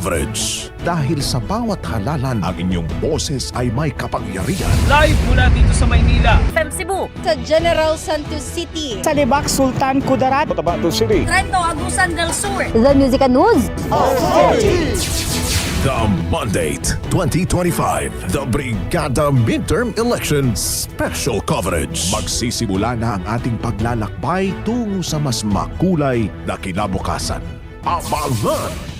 Coverage. Dahil sa bawat halalan, ang inyong boses ay may kapangyarihan. Live mula dito sa Maynila. FM Cebu. sa General Santos City. sa Libak Sultan Kudarat Trento Agusan del Sur. The Music and News. The Mandate 2025, the Brigada Midterm Elections Special Coverage. Magsisimula na ang ating paglalakbay tungo sa mas makulay na kinabukasan. Abangan!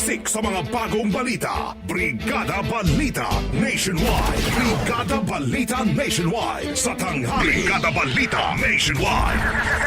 Siksik sa mga bagong balita. Brigada Balita Nationwide. Brigada Balita Nationwide. Sa tanghali. Brigada Balita Nationwide.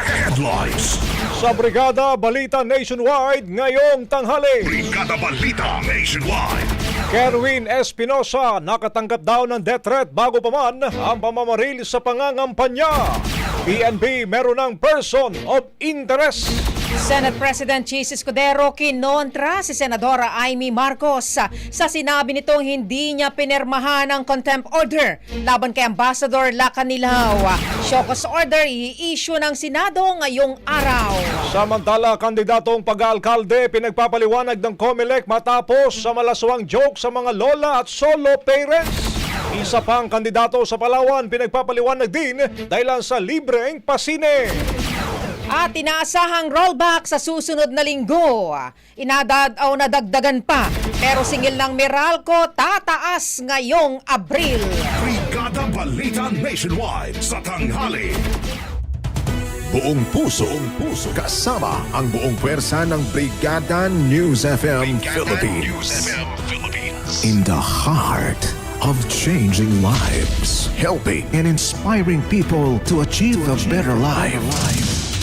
Headlines. Sa Brigada Balita Nationwide ngayong tanghali. Brigada Balita Nationwide. Kerwin Espinosa nakatanggap daw ng death threat bago pa man ang pamamaril sa pangangampanya. PNP meron ng person of interest. Senate President Chis Escudero kinontra si Senadora Amy Marcos sa, sinabi nitong hindi niya pinirmahan ang contempt order laban kay Ambassador Lacanilaw. Shokos order i-issue ng Senado ngayong araw. Samantala, kandidatong pag-aalkalde pinagpapaliwanag ng COMELEC matapos sa malaswang joke sa mga lola at solo parents. Isa pang kandidato sa Palawan pinagpapaliwanag din dahil sa libreng pasine. At inaasahang rollback sa susunod na linggo. Inadad o nadagdagan pa. Pero singil ng Meralco tataas ngayong Abril. Brigada Balita Nationwide. Sa tanghali. Buong puso, buong puso, kasama ang buong pwersa ng Brigada News FM Philippines. In the heart of changing lives, helping and inspiring people to achieve a better life.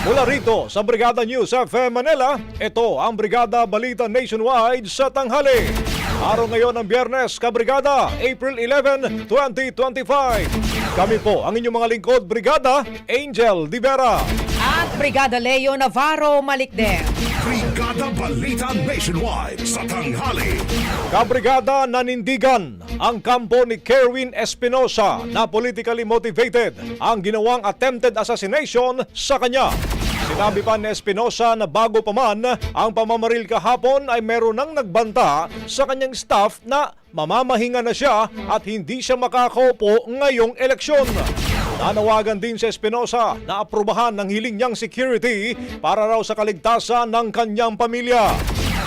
Mula rito sa Brigada News FM Manila, ito ang Brigada Balita Nationwide sa tanghali. Araw ngayon ng Biyernes, Kabrigada, April 11, 2025. Kami po ang inyong mga lingkod, Brigada Angel Divera. At Brigada Leo Navarro Malikden. Brigada Balita Nationwide sa tanghali. Kabrigada nanindigan ang kampo ni Kerwin Espinosa na politically motivated ang ginawang attempted assassination sa kanya. Sinabi pa ni Espinosa na bago pa man ang pamamaril kahapon ay meron nang nagbanta sa kanyang staff na mamamahinga na siya at hindi siya makakaupo ngayong eleksyon. Nanawagan din si Espinosa na aprubahan ng hiling niyang security para raw sa kaligtasan ng kanyang pamilya.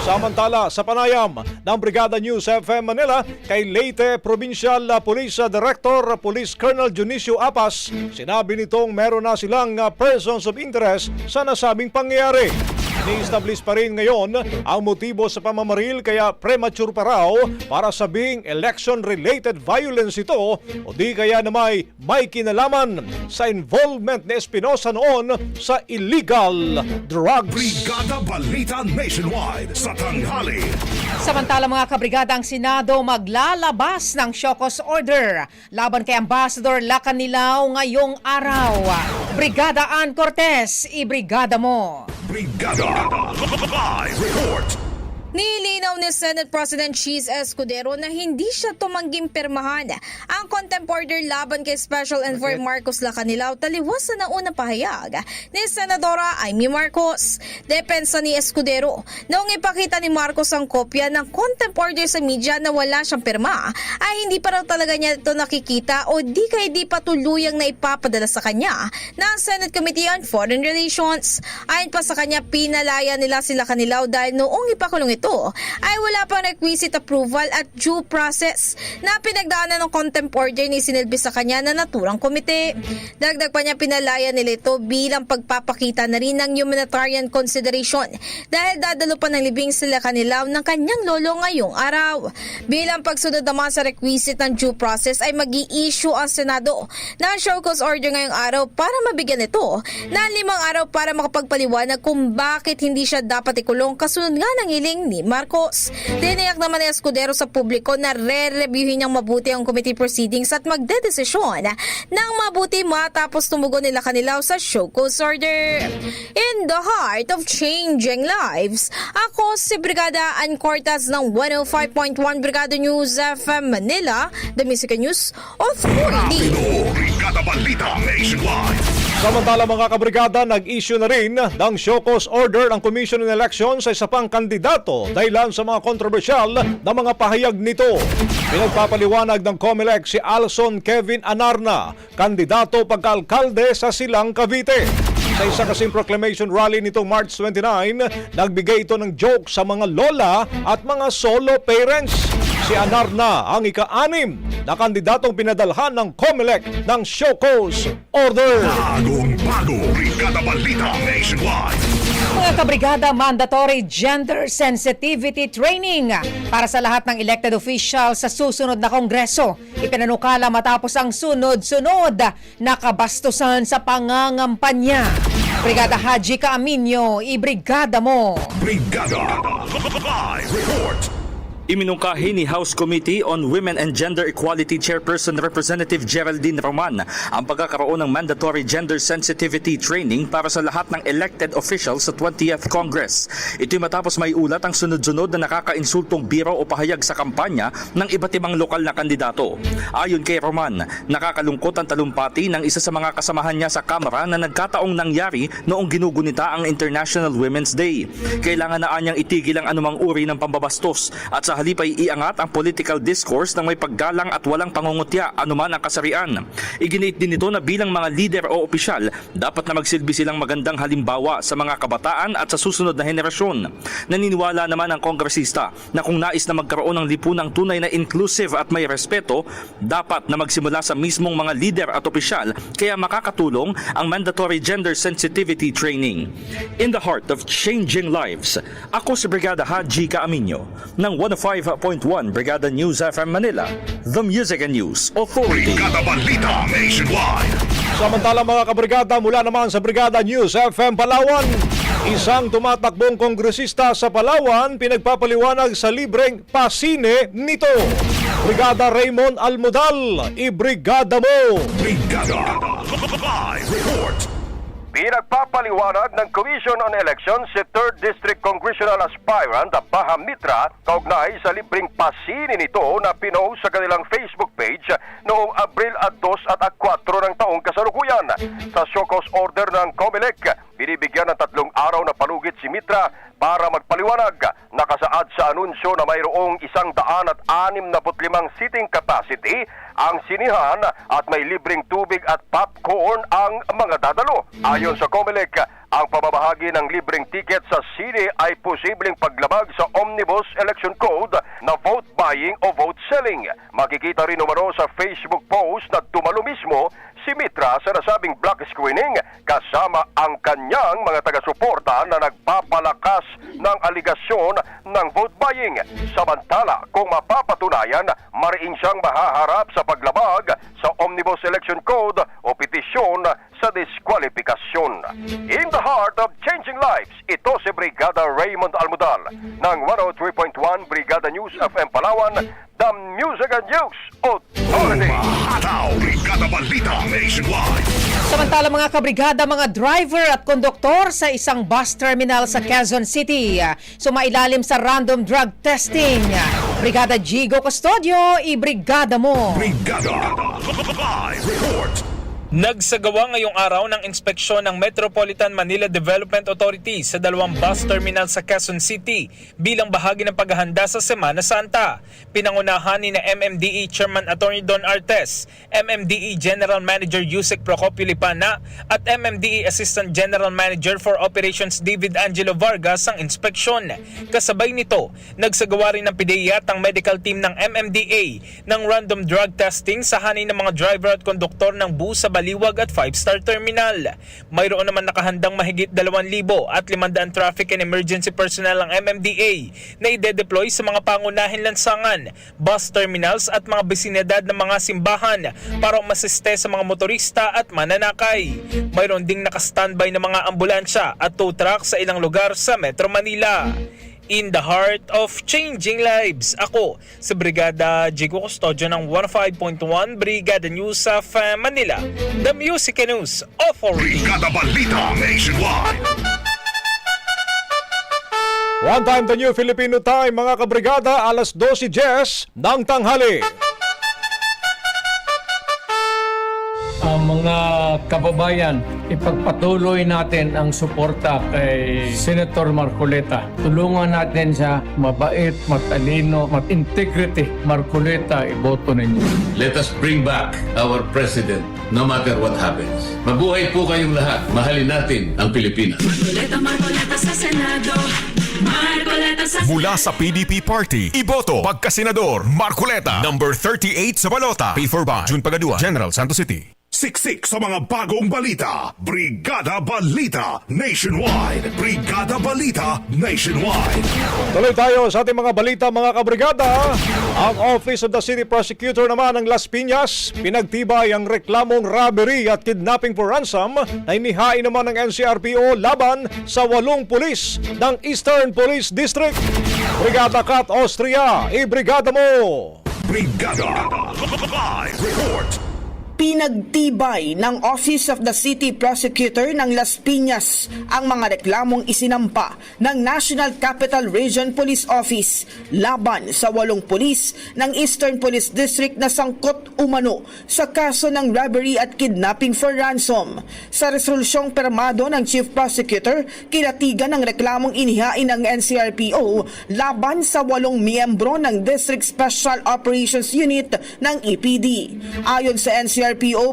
Samantala, sa panayam ng Brigada News FM Manila kay Leyte Provincial Police Director Police Colonel Junicio Apas, sinabi nitong meron na silang persons of interest sa nasabing pangyayari. Ni-establish pa rin ngayon ang motibo sa pamamaril kaya premature pa raw para sabing election-related violence ito o di kaya na may, may kinalaman sa involvement ni Espinosa noon sa illegal drugs. Brigada Balita Nationwide sa tanghali. Samantala mga kabrigada ang Senado maglalabas ng Shokos Order laban kay Ambassador Lacanilaw ngayong araw. Brigada Ann Cortez, ibrigada mo. Brigada Live Report. Nilinaw ni Senate President Cheese Escudero na hindi siya tumangging permahan ang contempt order laban kay Special Envoy Marcos Lacanilaw taliwas sa nauna pahayag ni Senadora Amy Marcos. Depensa ni Escudero, noong ipakita ni Marcos ang kopya ng contempt order sa media na wala siyang perma, ay hindi pa raw talaga niya ito nakikita o di kaya di pa tuluyang na ipapadala sa kanya ng Senate Committee on Foreign Relations. Ayon pa sa kanya, pinalaya nila sila kanilaw dahil noong ipakulong ito ay wala pang requisite approval at due process na pinagdaanan ng contempt order ni sinilbi sa kanya na naturang komite. Dagdag pa niya pinalaya nila ito bilang pagpapakita na rin ng humanitarian consideration dahil dadalo pa ng libing sila kanilaw ng kanyang lolo ngayong araw. Bilang pagsunod naman sa requisite ng due process ay mag issue ang Senado ng show cause order ngayong araw para mabigyan ito ng limang araw para makapagpaliwanag kung bakit hindi siya dapat ikulong kasunod nga ng hiling ni Marcos. Tiniyak naman ni Escudero sa publiko na re-reviewin niyang mabuti ang committee proceedings at magdedesisyon ng mabuti matapos tumugon nila kanilaw sa show cause order. In the heart of changing lives, ako si Brigada Ann Cortez ng 105.1 Brigada News FM Manila, the Music News Authority. Brigada Balita Nationwide. Samantala mga kabrigada, nag-issue na rin ng Shokos Order ang Commission on Elections sa isa pang kandidato dahilan sa mga kontrobersyal na mga pahayag nito. Pinagpapaliwanag ng COMELEC si Alson Kevin Anarna, kandidato pagka-alkalde sa Silang Cavite. Sa isa kasing proclamation rally nitong March 29, nagbigay ito ng joke sa mga lola at mga solo parents. Si Anarna ang ika-anim na kandidatong pinadalhan ng COMELEC ng Shokos Order. Bagong bago. Brigada Balita Nationwide. Mga kabrigada, mandatory gender sensitivity training para sa lahat ng elected officials sa susunod na kongreso. Ipinanukala matapos ang sunod-sunod na kabastusan sa pangangampanya. Brigada Haji Kaaminyo, ibrigada mo. Brigada Live Report. Iminungkahi ni House Committee on Women and Gender Equality Chairperson Representative Geraldine Roman ang pagkakaroon ng mandatory gender sensitivity training para sa lahat ng elected officials sa 20th Congress. Ito'y matapos may ulat ang sunod-sunod na nakakainsultong biro o pahayag sa kampanya ng iba't ibang lokal na kandidato. Ayon kay Roman, nakakalungkot ang talumpati ng isa sa mga kasamahan niya sa Kamara na nagkataong nangyari noong ginugunita ang International Women's Day. Kailangan na anyang itigil ang anumang uri ng pambabastos at sa halip ay iangat ang political discourse ng may paggalang at walang pangungutya anuman ang kasarian. Iginit din ito na bilang mga leader o opisyal, dapat na magsilbi silang magandang halimbawa sa mga kabataan at sa susunod na henerasyon. Naniniwala naman ang kongresista na kung nais na magkaroon ng lipunang tunay na inclusive at may respeto, dapat na magsimula sa mismong mga leader at opisyal kaya makakatulong ang mandatory gender sensitivity training. In the heart of changing lives, ako si Brigada Haji Kaaminyo ng 105.1 Brigada News FM Manila, the Music and News Authority. Brigada Balita Nationwide. Samantala mga kabrigada mula naman sa Brigada News FM Palawan, isang tumatakbong kongresista sa Palawan pinagpapaliwanag sa libreng pasine nito. Brigada Raymond Almudal, ibrigada mo! Brigada Live Report. Pinagpapaliwanag ng Commission on Elections si 3rd District Congressional Aspirant Baham Mitra kaugnay sa libreng pasini nito na pinost sa kanilang Facebook page noong Abril 2 at 4 ng taong kasalukuyan. Sa show cause order ng COMELEC, binibigyan ng tatlong araw na palugit si Mitra para magpaliwanag. Nakasaad sa anunsyo na mayroong isang daan at anim na putlimang seating capacity ang sinihan at may libreng tubig at popcorn ang mga dadalo. Ayon sa COMELEC, ang pamamahagi ng libreng ticket sa sine ay posibleng paglabag sa Omnibus Election Code na vote buying o vote selling. Makikita rin umano sa Facebook post na dumalo mismo si Mitra sa nasabing block screening kasama ang kanyang mga taga-suporta na nagpapalakas ng aligasyon ng vote buying. Samantala, kung mapapatunayan, mariin siyang mahaharap sa paglabag sa Omnibus Election Code o petisyon sa diskwalifikasyon. In the heart of changing lives, ito si Brigada Raymond Almudal ng 103.1 Brigada News FM Palawan, The Music and News Authority. Hataw. Brigada Balita Nationwide. Samantala mga kabrigada, mga driver at konduktor sa isang bus terminal sa Quezon City, ah, sumailalim sa random drug testing. Brigada Gigo Custodio, ibrigada mo. Brigada Live Report. Nagsagawa ngayong araw ng inspeksyon ng Metropolitan Manila Development Authority sa dalawang bus terminal sa Quezon City bilang bahagi ng paghahanda sa Semana Santa. Pinangunahan ni na MMDE Chairman Attorney Don Artes, MMDE General Manager Yusek Procopio Lipana at MMDE Assistant General Manager for Operations David Angelo Vargas ang inspeksyon. Kasabay nito, nagsagawa rin ng PDEA at ang medical team ng MMDA ng random drug testing sa hanin ng mga driver at konduktor ng bus sa Baliwag at 5-star terminal. Mayroon naman nakahandang mahigit 2,000 at 500 traffic and emergency personnel ang MMDA na ide-deploy sa mga pangunahing lansangan, bus terminals at mga bisinidad ng mga simbahan para umasiste sa mga motorista at mananakay. Mayroon ding nakastandby na mga ambulansya at tow truck sa ilang lugar sa Metro Manila in the heart of changing lives. Ako, si Brigada Jigo Custodio ng 105.1 Brigada News of Manila, The Music and News Authority. Brigada Balita Nationwide. One time the new Filipino time mga kabrigada alas 12 Jess ng tanghali. ang mga kababayan, ipagpatuloy natin ang suporta kay Senator Marcoleta. Tulungan natin siya, mabait, matalino, mat-integrity. Marcoleta, iboto ninyo. Let us bring back our president no matter what happens. Mabuhay po kayong lahat. Mahalin natin ang Pilipinas. Marcoleta, Marcoleta sa Senado. Marcoleta sa Mula sa PDP Party, Iboto, Pagkasenador, Marculeta, number 38 sa balota. Pay for by June Pagadua, General Santos City. Siksik sa mga bagong balita. Brigada Balita Nationwide. Brigada Balita Nationwide. Tuloy tayo sa ating mga balita mga kabrigada. Ang Office of the City Prosecutor naman ng Las Piñas, pinagtibay ang reklamong robbery at kidnapping for ransom na inihain naman ng NCRPO laban sa walong pulis ng Eastern Police District. Brigada Kat Austria, ibrigada mo! Brigada Live Report. Pinagtibay ng Office of the City Prosecutor ng Las Piñas ang mga reklamong isinampa ng National Capital Region Police Office laban sa walong pulis ng Eastern Police District na sangkot umano sa kaso ng robbery at kidnapping for ransom. Sa resolusyong permado ng Chief Prosecutor, kinatigan ng reklamong inihain ng NCRPO laban sa walong miyembro ng District Special Operations Unit ng EPD. Ayon sa NCRPO,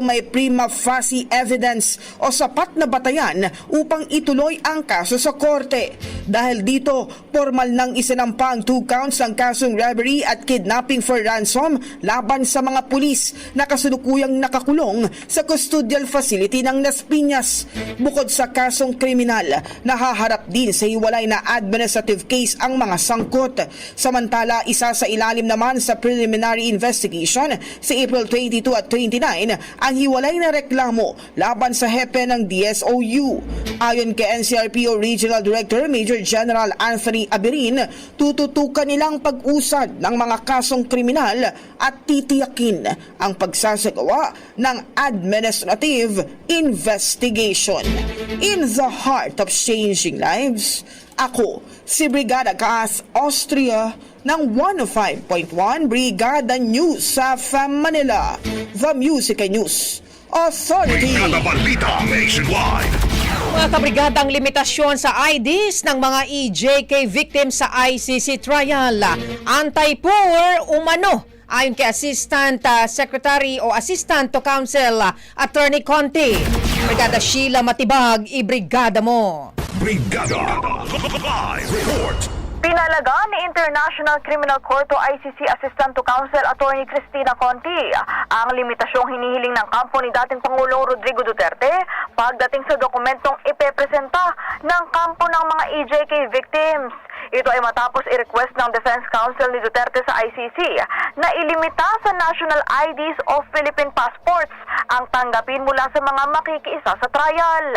may prima facie evidence o sapat na batayan upang ituloy ang kaso sa korte. Dahil dito, formal nang isinampa ang two counts ng kasong robbery at kidnapping for ransom laban sa mga pulis na kasulukuyang nakakulong sa custodial facility ng Las Piñas. Bukod sa kasong kriminal, nahaharap din sa hiwalay na administrative case ang mga sangkot. Samantala, isa sa ilalim naman sa preliminary investigation sa April 22 at 29 ang hiwalay na reklamo laban sa hepe ng DSOU. Ayon kay NCRPO Regional Director Major General Anthony Abirin, tututukan nilang pag-usad ng mga kasong kriminal at titiyakin ang pagsasagawa ng administrative investigation. In the heart of changing lives, ako si Brigada Gas Austria ng 105.1 Brigada News sa Manila, The Music and News Authority. Brigada Balita Nationwide. Mga kabrigadang limitasyon sa IDs ng mga EJK victims sa ICC trial. Anti-poor umano ayon kay Assistant uh, Secretary o Assistant to Council uh, Attorney Conte. Brigada Sheila Matibag, ibrigada mo. Brigada Live Report. Pinalaga ni International Criminal Court o ICC Assistant to Counsel Attorney Cristina Conti ang limitasyong hinihiling ng kampo ni dating Pangulong Rodrigo Duterte pagdating sa dokumentong ipepresenta ng kampo ng mga EJK victims. Ito ay matapos i-request ng Defense Counsel ni Duterte sa ICC na ilimita sa national IDs o Philippine passports ang tanggapin mula sa mga makikiisa sa trial.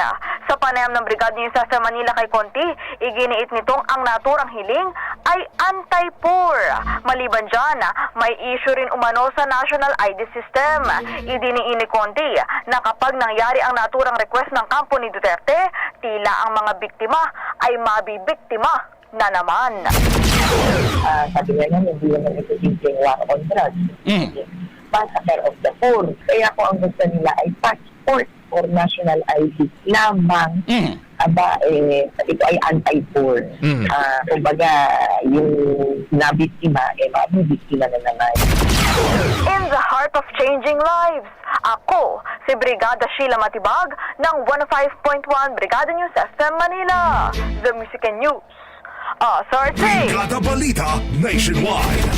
Sa panayam ng Brigada News sa Manila kay Conti, iginiit nitong ang naturang hiling ay anti-poor. Maliban dyan, may issue rin umano sa national ID system. Idiniin ni Conti na kapag nangyari ang naturang request ng kampo ni Duterte, tila ang mga biktima ay mabibiktima na naman. uh, sabi nga namin, hindi naman ito simpleng war on drugs. Massacre of the poor. Kaya kung ang gusto nila ay passport or national ID lamang, aba, eh, ito ay anti-poor. Mm. Ah, kumbaga, yung nabiktima, eh, mabibiktima na naman. In the heart of changing lives, ako, si Brigada Sheila Matibag ng 105.1 Brigada News FM Manila. The Music and News. Authority. Brigada Balita Nationwide.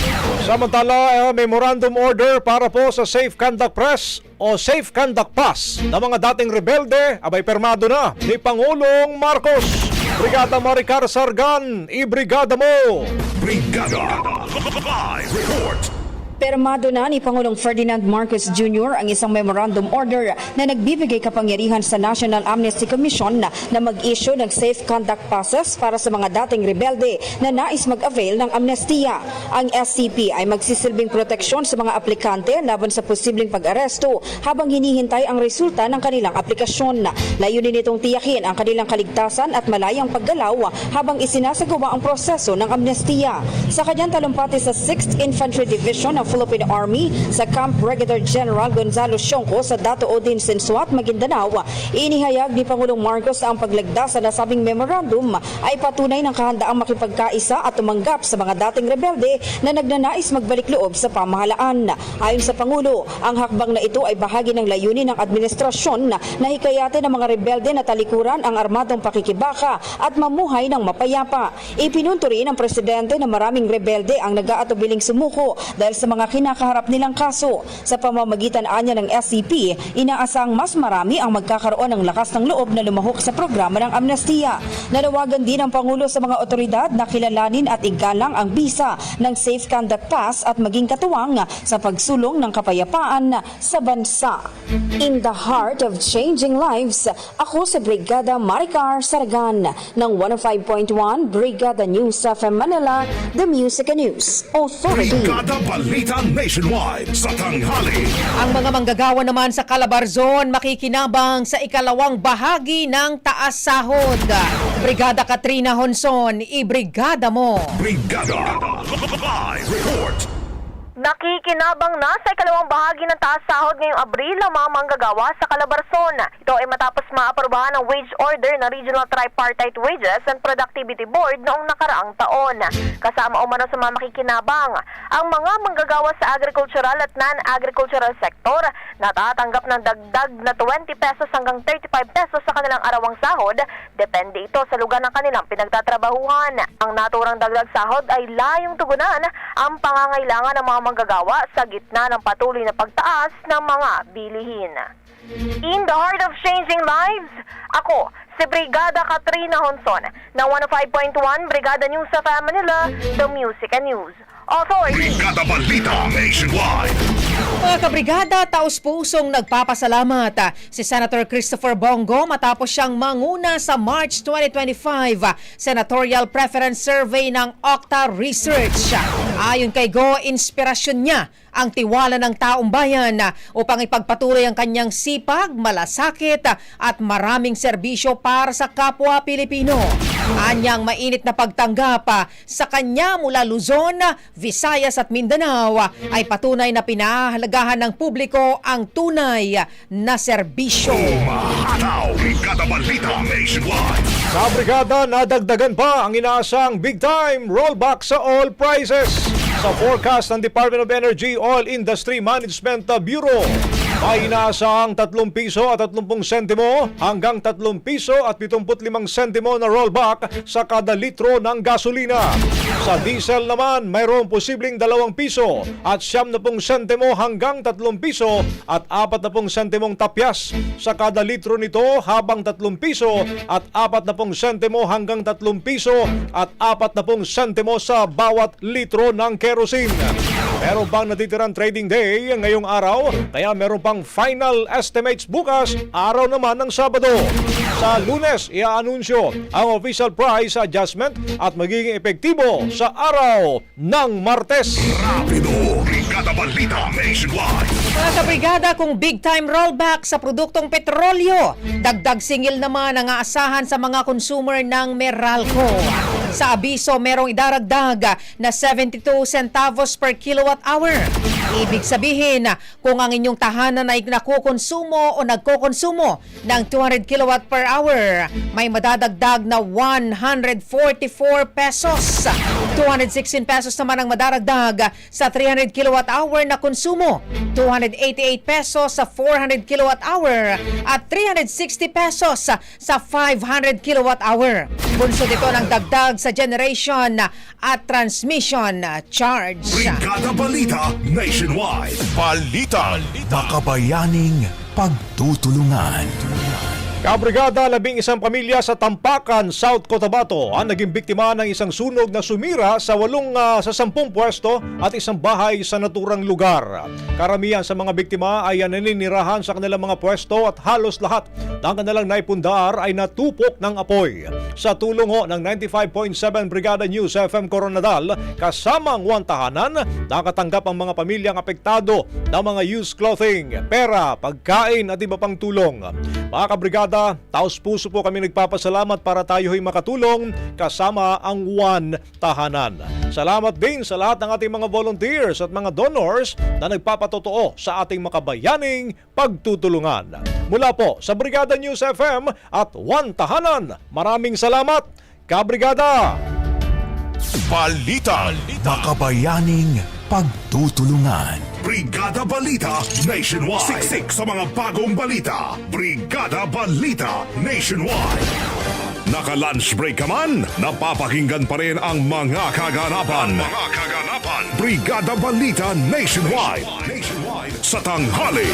Samantala, eh, memorandum order para po sa Safe Conduct Press o Safe Conduct Pass ng mga dating rebelde abay permado na ni Pangulong Marcos. Brigada Maricar Sargan, ibrigada mo! Brigada Live Report. Permado na ni Pangulong Ferdinand Marcos Jr. ang isang memorandum order na nagbibigay kapangyarihan sa National Amnesty Commission na, mag-issue ng safe conduct passes para sa mga dating rebelde na nais mag-avail ng amnestiya. Ang SCP ay magsisilbing proteksyon sa mga aplikante laban sa posibleng pag-aresto habang hinihintay ang resulta ng kanilang aplikasyon. Layunin nitong tiyakin ang kanilang kaligtasan at malayang paggalaw habang isinasagawa ang proseso ng amnestiya. Sa kanyang talumpati sa 6th Infantry Division ng Philippine Army sa Camp Brigadier General Gonzalo Sionco sa Dato Odin Sensuat, Maguindanao, inihayag ni Pangulong Marcos ang paglagdas sa nasabing memorandum ay patunay ng kahandaang makipagkaisa at tumanggap sa mga dating rebelde na nagnanais magbalik loob sa pamahalaan. Ayon sa Pangulo, ang hakbang na ito ay bahagi ng layunin ng administrasyon na hikayatin ng mga rebelde na talikuran ang armadong pakikibaka at mamuhay ng mapayapa. Ipinunto rin ng presidente na maraming rebelde ang nag-aatubiling sumuko dahil sa mga kinakaharap nilang kaso. Sa pamamagitan anya ng SCP, inaasang mas marami ang magkakaroon ng lakas ng loob na lumahok sa programa ng amnestiya. Nanawagan din ang Pangulo sa mga otoridad na kilalanin at igalang ang bisa ng Safe Conduct Pass at maging katuwang sa pagsulong ng kapayapaan sa bansa. In the heart of changing lives, ako si Brigada Maricar Sargan ng 105.1 Brigada News FM Manila, The Music News Authority. Brigada Balita Balita Nationwide sa tanghali. Ang mga manggagawa naman sa Calabarzon makikinabang sa ikalawang bahagi ng taas sahod. Brigada Katrina Honson, ibrigada mo. Brigada Live Report. Nakikinabang na sa ikalawang bahagi ng taas sahod ngayong Abril ang mga manggagawa sa Calabarzon. Ito ay matapos maaprobahan ng wage order ng Regional Tripartite Wages and Productivity Board noong nakaraang taon. Kasama umano sa mga makikinabang, ang mga manggagawa sa agricultural at non-agricultural sector na tatanggap ng dagdag na 20 pesos hanggang 35 pesos sa kanilang arawang sahod, depende ito sa lugar ng kanilang pinagtatrabahuhan. Ang naturang dagdag sahod ay layong tugunan ang pangangailangan ng mga manggagawa sa gitna ng patuloy na pagtaas ng mga bilihin. In the heart of changing lives, ako, si Brigada Katrina Honson ng 105.1 Brigada News sa Manila, The Music and News Authority. Brigada Balita Nationwide. Mga kabrigada, taos pusong nagpapasalamat si Senator Christopher Bongo matapos siyang manguna sa March 2025 ah, Senatorial Preference Survey ng Octa Research. Ayon kay Go, inspirasyon niya ang tiwala ng taong bayan upang ipagpatuloy ang kanyang sipag, malasakit at maraming serbisyo para sa kapwa Pilipino. Anyang mainit na pagtanggap sa kanya mula Luzon, Visayas at Mindanao ay patunay na pinahalagahan ng publiko ang tunay na serbisyo. Sa brigada, nadagdagan pa ang inaasang big-time rollback sa oil prices. Sa forecast ng Department of Energy Oil Industry Management Bureau, may inaasang 3 piso at 30 sentimo hanggang 3 piso at 75 sentimo na rollback sa kada litro ng gasolina. Sa diesel naman, mayroong posibleng 2 piso at 70 sentimo hanggang 3 piso at 40 sentimong tapyas sa kada litro nito habang 3 piso at 40 sentimo hanggang 3 piso at 40 sentimo sa bawat litro ng kerosene. Meron pang natitirang trading day ngayong araw kaya meron pang final estimates bukas araw naman ng Sabado. Sa lunes, iaanunsyo ang official price adjustment at magiging epektibo sa araw ng Martes. Rapido. Brigada Balita Nationwide. Mga kabrigada, kung big time rollback sa produktong petrolyo, dagdag singil naman ang aasahan sa mga consumer ng Meralco. Sa abiso, merong idaragdag na 72 centavos per kilowatt hour. Ibig sabihin, kung ang inyong tahanan ay nakukonsumo o nagkokonsumo ng 200 kilowatt per hour, may madadagdag na 144 pesos. 216 pesos naman ang madaragdag sa 300 kilowatt hour na konsumo. 288 pesos sa 400 kilowatt hour at 360 pesos sa 500 kilowatt hour. Bunsod ito ng dagdag sa generation at transmission charge. Brigada Balita Nationwide. Balita. Makabayaning pagtutulungan. Kabrigada, labing isang pamilya sa Tampakan, South Cotabato ang naging biktima ng isang sunog na sumira sa walong ah, sa sampung pwesto at isang bahay sa naturang lugar. Karamihan sa mga biktima ay naninirahan sa kanilang mga pwesto at halos lahat ng kanilang naipundar ay natupok ng apoy. Sa tulong ho ng 95.7 Brigada News FM Coronadal, kasamang one tahanan, nakatanggap ang mga pamilyang apektado ng mga used clothing, pera, pagkain at iba pang tulong. Mga kabrigada, taos puso po kami nagpapasalamat para tayo'y makatulong kasama ang One Tahanan. Salamat din sa lahat ng ating mga volunteers at mga donors na nagpapatotoo sa ating makabayaning pagtutulungan. Mula po sa Brigada News FM at One Tahanan, maraming salamat, Kabrigada! Balita. Makabayaning pagtutulungan. Brigada Balita Nationwide. Siksik sa mga bagong balita. Brigada Balita Nationwide. Naka-lunch break ka man, napapakinggan pa rin ang mga kaganapan. mga kaganapan. Brigada Balita Nationwide. Nationwide sa tanghali.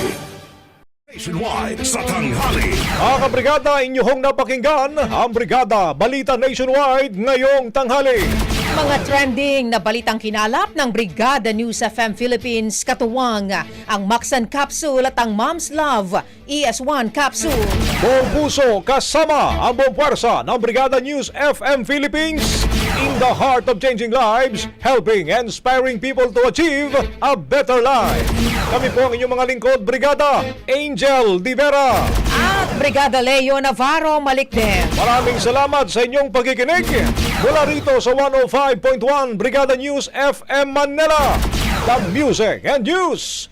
Nationwide sa tanghali. Mga kabrigada, inyong napakinggan ang Brigada Balita Nationwide ngayong tanghali. Mga trending na balitang kinalap ng Brigada News FM Philippines katuwang ang Maxan Capsule at ang Mom's Love ES1 Capsule. Buong puso kasama ang buong ng Brigada News FM Philippines. In the heart of changing lives, helping and inspiring people to achieve a better life. Kami po ang inyong mga lingkod, Brigada Angel Divera. At Brigada Leo Navarro Malikden. Maraming salamat sa inyong pagkikinig. Mula rito sa 105.1 Brigada News FM Manila. The Music and News